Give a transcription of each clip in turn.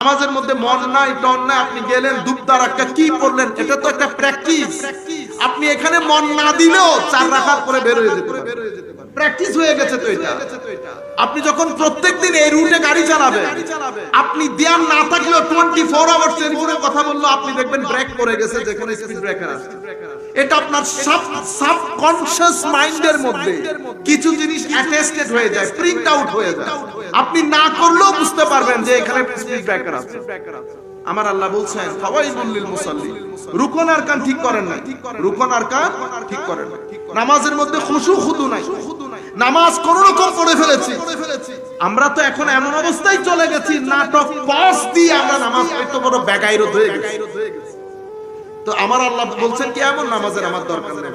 নামাজের মধ্যে মন নাই টন নাই, আপনি গেলেন দুপদার একটা কি পড়লেন এটা তো একটা প্র্যাকটিস আপনি এখানে মন না দিলেও চার রাখার পরে বের হয়ে যেতে প্র্যাকটিস হয়ে গেছে তো এটা। আপনি যখন এই রুটে গাড়ি আপনি না থাকলেও টোয়েন্টি ফোর আওয়ার্স এর কথা বলল, আপনি দেখবেন ব্রেক গেছে যেখানে স্পিড ব্রেকার আছে। এটা আপনার সাব সাবকনশিয়াস মাইন্ডের মধ্যে কিছু জিনিস অ্যাটেস্টেড হয়ে যায় প্রিন্ট আউট হয়ে যায়। আপনি না করলেও বুঝতে পারবেন যে এখানে স্পিড ব্রেকার আছে। আমার আল্লাহ বলছেন ফাওয়াইলুল লিল মুসাল্লি রুকন আর কান ঠিক করেন না রুকন আর কান ঠিক করেন না নামাজের মধ্যে খুশু খুদু নাই। নামাজ কোন রকম পড়ে ফেলেছি। আমরা তো এখন এমন অবস্থায় চলে গেছি নাটক পাস দিয়ে আমরা নামাজ পড়তে বড় বেগাইরত হয়ে গেছি। তো আমার আল্লাহ বলছেন কি এমন নামাজের আমার দরকার নেই।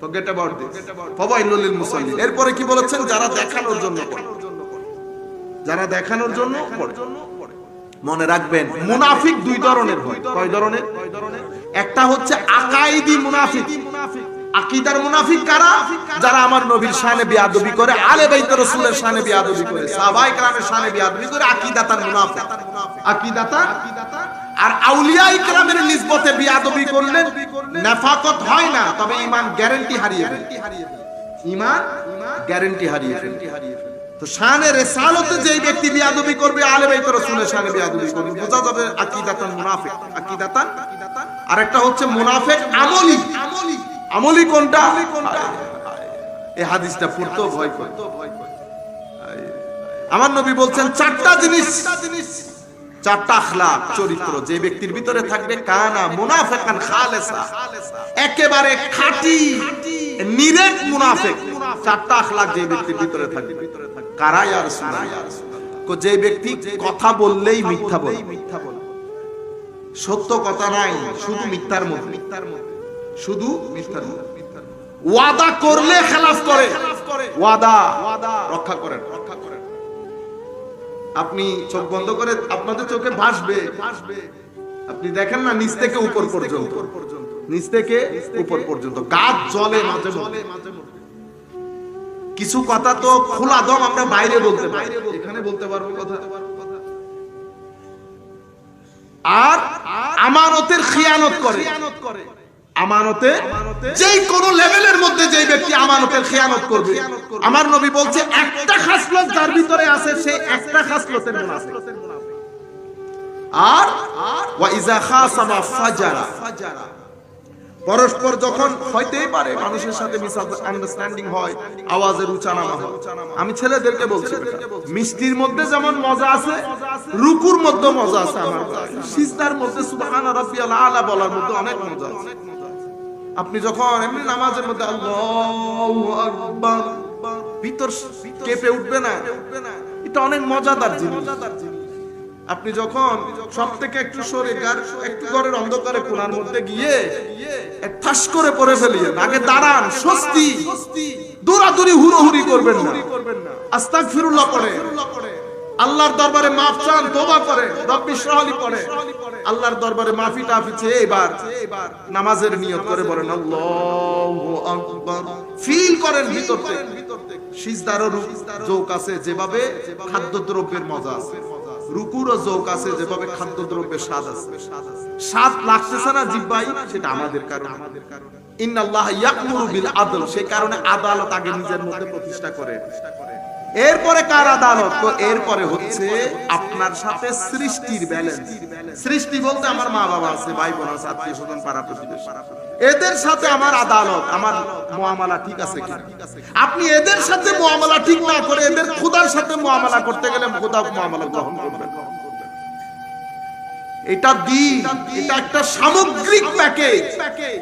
ফরগেট অ্যাবাউট দিস ফাওয়াইলুল লিল মুসাল্লি এরপরে কি বলেছেন? যারা দেখানোর জন্য পড়ে। যারা দেখানোর জন্য মনে রাখবেন মুনাফিক দুই ধরনের হয়। কয় ধরনের? একটা হচ্ছে আকাইদি মুনাফিক। আকিদার মুনাফিক কারা? যারা আমার নবীর শানে বিয়াদবি করে আলে বাইত রাসূলের শানে বিয়াদবি করে সাহাবায়ে কেরামের শানে বিয়াদবি করে আকিদাতার মুনাফিক। আকিদাতার? আর আউলিয়া ইকরামের নিসবতে বিয়াদবি করলেন নাফাকত হয় না তবে ঈমান গ্যারান্টি হারিয়ে ফেলে। ঈমান গ্যারান্টি হারিয়ে ফেলে। তো শানে রেসালতে যেই ব্যক্তি বিয়াদবি করবে আলে বাইত রাসূলের শানে বিয়াদবি করবে। বোঝা যাবে আকিদাতান মুনাফিক। আকিদাতান? আর একটা হচ্ছে মুনাফিক আমলি। আমলি কোনটা? এই হাদিসটা পড়তেও ভয় করে। আমার নবী বলছেন, চারটা জিনিস। চারটা আখলাক, চরিত্র। যে ব্যক্তির ভিতরে থাকবে কানা মুনাফিকান খালেসা। একেবারে খাঁটি, নিরেট মুনাফিক। চারটা আখলাক যে ব্যক্তির ভিতরে থাকবে। যে ব্যক্তি কথা বললেই মিথ্যা বলে। সত্য কথা নাই, শুধু মিথ্যার মধ্যে। শুধু মিথ্যার মধ্যে। ওয়াদা করলে খেলাফ করে। ওয়াদা রক্ষা করেন। রক্ষা করেন আপনি চোখ বন্ধ করে আপনাদের চোখে ভাসবে। আপনি দেখেন না, নিচ থেকে উপর পর্যন্ত। নিচ থেকে উপর পর্যন্ত। গাছ জলে মাঝে মাঝে কিছু কথা তো খোলা দম আমরা বাইরে বলতে পারি। এখানে বলতে পারব কথা। আর আমানতের খিয়ানত করে। আমানতে যেই কোন লেভেলের মধ্যে যেই ব্যক্তি আমানতের খেয়ানত করবে। আমার নবী বলছে একটা খাসলত যার ভিতরে আছে সে একটা খাসলতের মুনাফিক। আর ওয়া ইজা খাসামা ফাজারা। পরস্পর যখন হইতেই পারে, মানুষের সাথে আন্ডারস্ট্যান্ডিং হয় আওয়াজের উচ্চানামা হয়। আমি ছেলেদেরকে বলছি, মিষ্টির মধ্যে যেমন মজা আছে, রুকুর মধ্যে মজা আছে আমার সিজদার মধ্যে সুবহানা রাব্বিয়াল আলা বলার মধ্যে অনেক মজা আছে। আপনি যখন এমনি নামাজের মধ্যে আল্লাহু আকবার, ভিতর কেঁপে উঠবে না? এটা অনেক মজাদার জিনিস। আপনি যখন সব থেকে একটু সরে একটু ঘরের অন্ধকারে কোনার মধ্যে গিয়ে ঠাস করে পড়ে ফেলিয়ে আগে দাঁড়ান স্বস্তি। দৌড়াদৌড়ি হুড়োহুড়ি করবেন না। আস্তাক ফিরুল্লাহ পড়ে। আল্লাহর দরবারে মাফ চান তোবা করে রব্বি শরাহলি পড়ে। আল্লাহর দরবারে মাফি টাফি চেয়ে এবার নামাজের নিয়ত করে বলেন আল্লাহু আকবার। ফিল করেন ভিতর থেকে। সিজদারও যোগ আছে যেভাবে খাদ্যদ্রব্যের মজা আছে। রুকুরও জোক আছে, যেভাবে খাদ্যদ্রব্যের স্বাদ আছে। স্বাদ লাগতেছে না জিব্বাই সেটা আমাদের কারণে। আমাদের কারণে ইন্নাল্লাহ ইয়াকমুরু বিল আদল সেই কারণে আদালত আগে নিজের মধ্যে প্রতিষ্ঠা করে। এরপরে কার আদালত? তো এরপরে হচ্ছে আপনার সাথে সৃষ্টির ব্যালেন্স সৃষ্টি বলতে আমার মা বাবা আছে ভাই বোন আছে, আত্মীয় স্বজন পাড়া প্রতিবেশী এদের সাথে আমার আদালত, আমার মুআমালা ঠিক আছে কি আপনি এদের সাথে মুআমালা ঠিক না করে এদের খোদার সাথে মুআমালা করতে গেলে খোদা মুআমালা গ্রহণ করবেন। এটা দিন এটা একটা সামগ্রিক প্যাকেজ।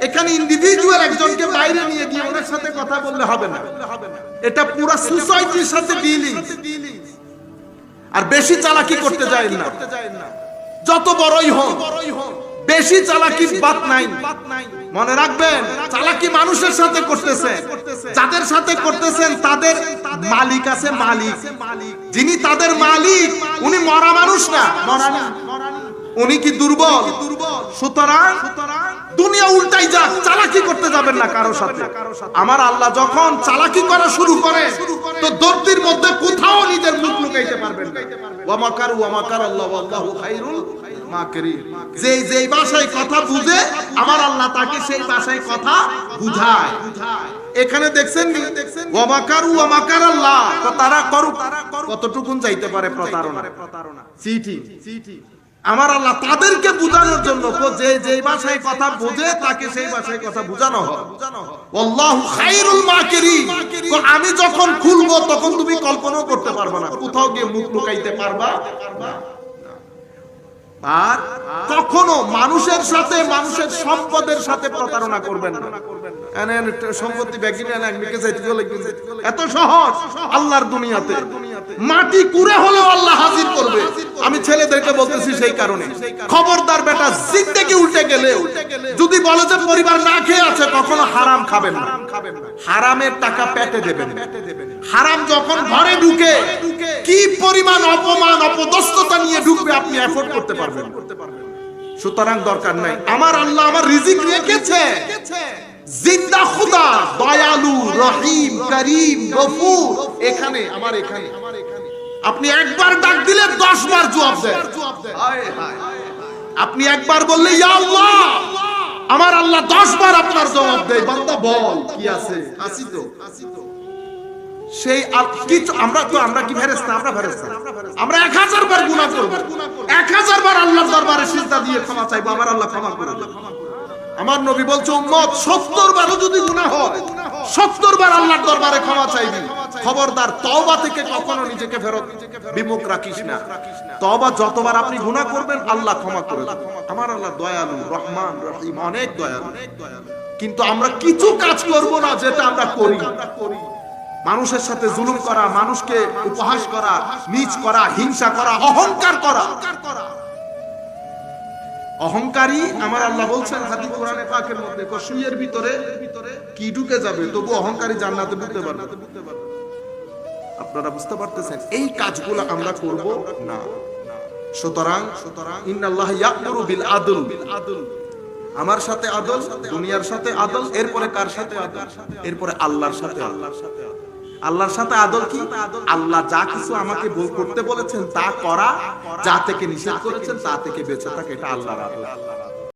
এখানে ইন্ডিভিজুয়াল একজনকে বাইরে নিয়ে গিয়ে ওনার সাথে কথা বললে হবে না। এটা পুরো সোসাইটির সাথে ডিলিং আর বেশি চালাকি করতে যায় না। যত বড়ই হোক বেশি চালাকির বাত নাই। মনে রাখবেন চালাকি মানুষের সাথে করতেছে যাদের সাথে করতেছেন তাদের মালিক আছে মালিক যিনি তাদের মালিক উনি মরা মানুষ না। মরা না। উনি কি দুর্বল? সুতরাং দুনিয়া উল্টাই যাক, চালাকি করতে যাবেন না কারও সাথে। আমার আল্লাহ যখন চালাকি করা শুরু করে, তো দর্দির মধ্যে কোথাও নিজের মুখ লুকাইতে পারবেন না। ওয়া মাকারু ওয়া মাকার আল্লাহ ওয়াল্লাহু খাইরুল মাকিরিন। যেই ভাষায় কথা বুঝে, আমার আল্লাহ তাকে সেই ভাষায় কথা বুঝায়। এখানে দেখছেন ওয়ামাকারু ওয়ামাকার আল্লাহ তো তারা করুক। কতটুকুন যাইতে পারে প্রতারণা? চিঠি চিঠি। আমার আল্লাহ তাদেরকে বোঝানোর জন্য যে যে ভাষায় কথা বোঝে, তাকে সেই ভাষায় কথা বোঝানো হয়। আমি যখন খুলবো, তখন তুমি কল্পনাও করতে পারবে না, কোথাও গিয়ে মুখ লুকাইতে পারবা আর কখনো মানুষের সাথে, মানুষের সম্পদের সাথে প্রতারণা করবেন না। সম্পত্তি ব্যাগি নেন একদিকে যাইতে গেলে এত সহজ, আল্লাহর দুনিয়াতে। মাটি কুড়ে হলেও আল্লাহ হাজির করবে। আমি ছেলেদেরকে বলতেছি সেই কারণে। খবরদার বেটা জিন্দেগি উল্টে গেলে, যদি বলে যে পরিবার না খেয়ে আছে, কখনো হারাম খাবেন না। হারামের টাকা পেটে দেবেন হারাম যখন ঘরে ঢুকে, কি পরিমাণ অপমান, অপদস্থতা নিয়ে ঢুকবে আপনি এফোর্ড করতে পারবেন সুতরাং দরকার নাই। আমার আল্লাহ আমার রিজিক রেখেছে। জিন্দা খুদা দয়ালু রহিম করিম গফুর। এখানে আমার এখানে। আপনি একবার ডাক দিলে দশ বার জবাব দেয়। আপনি একবার বললে ইয়া আল্লাহ! আমার আল্লাহ দশ বার আপনার জবাব দেয়। বান্দা বল কি আছে? আসি তো। সেই কিছু আমরা তো আমরা কি ফেরেস্তা আমরা ফেরেস্তা আমরা এক হাজার বার গুনাহ করব। এক হাজার বার আল্লাহর দরবারে সিজদা দিয়ে ক্ষমা চাইব। আমার আল্লাহ ক্ষমা করে। আমার নবী বলছে, উম্মত সত্তর বারও যদি গুনাহ হয় সত্তর বার আল্লাহর দরবারে ক্ষমা চাইবি। খবরদার, তওবা থেকে কখনো নিজেকে ফেরত বিমুখ রাখিস না। তওবা যতবার আপনি গুনাহ করবেন, আল্লাহ ক্ষমা করে। আমার আল্লাহ দয়ালু, রহমান, রহিম, অনেক দয়ালু। কিন্তু আমরা কিছু কাজ করব না যেটা আমরা করি। মানুষের সাথে জুলুম করা, মানুষকে উপহাস করা, নিচ করা, হিংসা করা, অহংকার করা। অহংকারী, আমার আল্লাহ বলছেন, হাদিস কোরআনে পাকের মধ্যে, কসুইয়ের ভিতরে কি ঢুকে যাবে? তবু অহংকারী জান্নাতে ঢুকতে পারবে আপনারা বুঝতে পারতেছেন, এই কাজগুলো আমরা করব না। সুতরাং সুতরাং ইন্নাল্লাহ ইয়াকুরু বিল আদল। আদল আমার সাথে আদল, দুনিয়ার সাথে আদল, এরপরে কার সাথে আদল? এরপরে আল্লাহর সাথে আল্লাহর সাথে আদল। আল্লাহর সাথে আদল কি? আল্লাহ যা কিছু আমাকে করতে বলেছেন, তা করা, যা থেকে নিষেধ করেছেন, তা থেকে বেঁচে থাকে, এটা আল্লাহর আদল